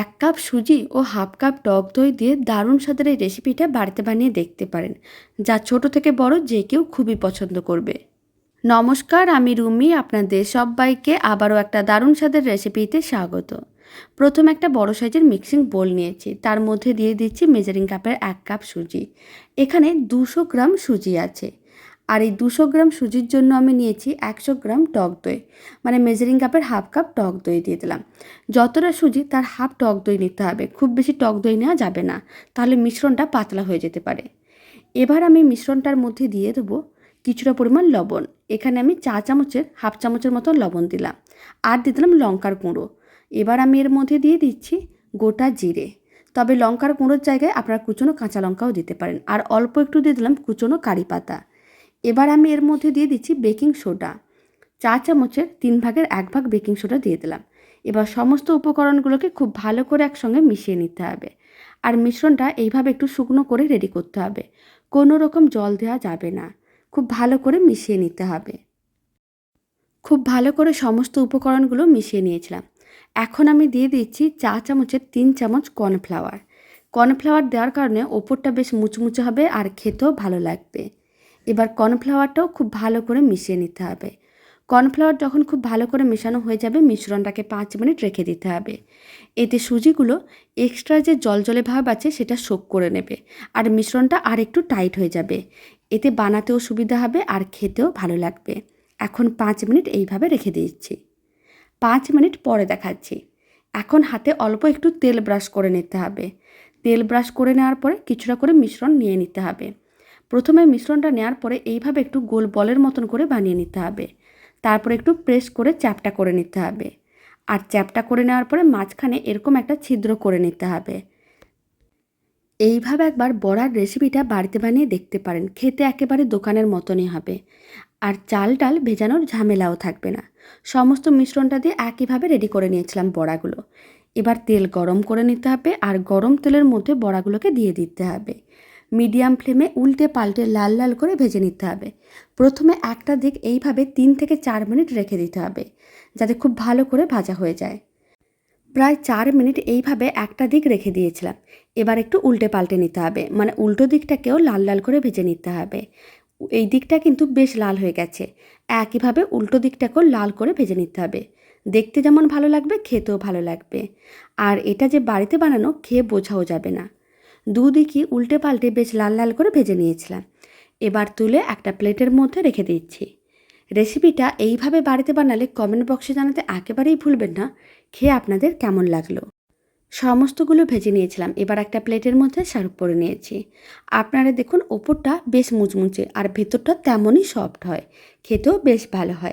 এক কাপ সুজি ও half cup টক দই দিয়ে দারুণ স্বাদের এই রেসিপিটা বাড়িতে বানিয়ে দেখতে পারেন, যা ছোট থেকে বড় যে কেউ খুবই পছন্দ করবে। নমস্কার, আমি রুমি, আপনাদের সবাইকে আবারও একটা দারুণ স্বাদের রেসিপিতে স্বাগত। প্রথম একটা বড় সাইজের মিক্সিং বোল নিয়েছি, তার মধ্যে দিয়ে দিচ্ছি মেজারিং কাপের এক কাপ সুজি। এখানে দুশো গ্রাম সুজি আছে। আর এই দুশো গ্রাম সুজির জন্য আমি নিয়েছি একশো গ্রাম টক দই। মানে মেজারিং কাপের হাফ কাপ টক দই দিয়ে দিলাম। যতটা সুজি, তার হাফ টক দই নিতে হবে। খুব বেশি টক দই নেওয়া যাবে না। তাহলে মিশ্রণটা পাতলা হয়ে যেতে পারে। এবার আমি মিশ্রণটার মধ্যে দিয়ে দেবো কিছুটা পরিমাণ লবণ। এখানে আমি চা চামচের হাফ চামচের মতো লবণ দিলাম। আর দিয়ে দিলাম লঙ্কার গুঁড়ো। এবার আমি এর মধ্যে দিয়ে দিচ্ছি গোটা জিরে। তবে লঙ্কার গুঁড়োর জায়গায় আপনারা কুচনো কাঁচা লঙ্কাও দিতে পারেন। আর অল্প একটু দিয়ে দিলাম কুচনো কারি পাতা। এবার আমি এর মধ্যে দিয়ে দিচ্ছি বেকিং সোডা। চা চামচের তিন ভাগের এক ভাগ বেকিং সোডা দিয়ে দিলাম। এবার সমস্ত উপকরণগুলোকে খুব ভালো করে একসঙ্গে মিশিয়ে নিতে হবে। আর মিশ্রণটা এইভাবে একটু শুকনো করে রেডি করতে হবে। কোনো রকম জল দেওয়া যাবে না। খুব ভালো করে মিশিয়ে নিতে হবে। খুব ভালো করে সমস্ত উপকরণগুলো মিশিয়ে নিয়েছিলাম। এখন আমি দিয়ে দিচ্ছি চা চামচের তিন চামচ কর্নফ্লাওয়ার। কর্নফ্লাওয়ার দেওয়ার কারণে ওপরটা বেশ মুচমুচে হবে আর খেতেও ভালো লাগবে। এবার কর্নফ্লাওয়ারটাও খুব ভালো করে মিশিয়ে নিতে হবে। কর্নফ্লাওয়ার যখন খুব ভালো করে মেশানো হয়ে যাবে, মিশ্রণটাকে পাঁচ মিনিট রেখে দিতে হবে। এতে সুজিগুলো এক্সট্রা যে জলজলে ভাব আছে, সেটা শোক করে নেবে আর মিশ্রণটা আর একটু টাইট হয়ে যাবে। এতে বানাতেও সুবিধা হবে আর খেতেও ভালো লাগবে। এখন পাঁচ মিনিট এইভাবে রেখে দিচ্ছি। পাঁচ মিনিট পরে দেখাচ্ছি। এখন হাতে অল্প একটু তেল ব্রাশ করে নিতে হবে। তেল ব্রাশ করে নেওয়ার পরে কিছুটা করে মিশ্রণ নিয়ে নিতে হবে। প্রথমে মিশ্রণটা নেওয়ার পরে এইভাবে একটু গোল বলের মতন করে বানিয়ে নিতে হবে। তারপরে একটু প্রেস করে চ্যাপটা করে নিতে হবে। আর চ্যাপটা করে নেওয়ার পরে মাঝখানে এরকম একটা ছিদ্র করে নিতে হবে। এইভাবে একবার বড়ার রেসিপিটা বাড়িতে বানিয়ে দেখতে পারেন। খেতে একেবারে দোকানের মতনই হবে। আর চাল ডাল ভেজানোর ঝামেলাও থাকবে না। সমস্ত মিশ্রণটা দিয়ে একইভাবে রেডি করে নিয়েছিলাম বড়াগুলো। এবার তেল গরম করে নিতে হবে। আর গরম তেলের মধ্যে বড়াগুলোকে দিয়ে দিতে হবে। মিডিয়াম ফ্লেমে উল্টে পাল্টে লাল লাল করে ভেজে নিতে হবে। প্রথমে একটা দিক এইভাবে তিন থেকে চার মিনিট রেখে দিতে হবে, যাতে খুব ভালো করে ভাজা হয়ে যায়। প্রায় চার মিনিট এইভাবে একটা দিক রেখে দিয়েছিলাম। এবার একটু উল্টে পাল্টে নিতে হবে মানে উল্টো দিকটাকেও লাল লাল করে ভেজে নিতে হবে। এই দিকটা কিন্তু বেশ লাল হয়ে গেছে, একইভাবে উল্টো দিকটাকেও লাল করে ভেজে নিতে হবে। দেখতে যেমন ভালো লাগবে, খেতেও ভালো লাগবে। আর এটা যে বাড়িতে বানানো, খেয়ে বোঝাও যাবে না। দুদিকই উল্টে পাল্টে বেশ লাল লাল করে ভেজে নিয়েছিলাম। এবার তুলে একটা প্লেটের মধ্যে রেখে দিচ্ছি। রেসিপিটা এইভাবে বাড়িতে বানালে কমেন্ট বক্সে জানাতে একেবারেই ভুলবেন না। খেয়ে আপনাদের কেমন লাগল? সমস্তগুলো ভেজে নিয়েছিলাম। এবার একটা প্লেটের মধ্যে সার্ভ করে নিয়েছি। আপনারা দেখুন, ওপরটা বেশ মুচমুচে আর ভেতরটা তেমনই সফট হয়। খেতেও বেশ ভালো হয়।